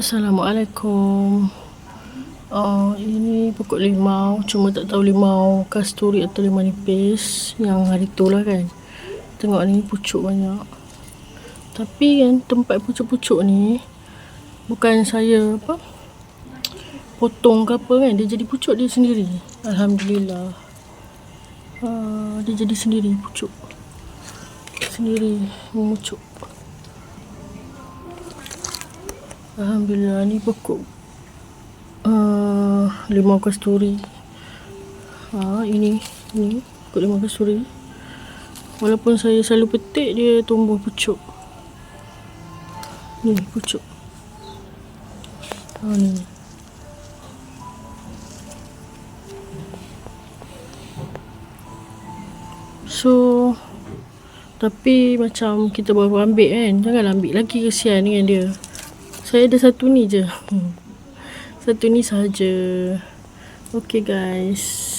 Assalamualaikum. Uh, ini pokok limau. Cuma tak tahu limau kasturi atau limau nipis. Yang hari tu lah kan. Tengok ni pucuk banyak. Tapi kan tempat pucuk-pucuk ni. Bukan saya apa. Potong ke apa kan. Dia jadi pucuk dia sendiri. Alhamdulillah. Uh, dia jadi sendiri pucuk. Sendiri memucuk. Alhamdulillah ni pokok uh, limau kasturi. Ha, ini ini pokok limau kasturi. Walaupun saya selalu petik dia tumbuh pucuk. Ni pucuk. Ha ni. So tapi macam kita baru ambil kan Janganlah ambil lagi kesian dengan dia Saya ada satu ni je. Satu ni sahaja. Okay guys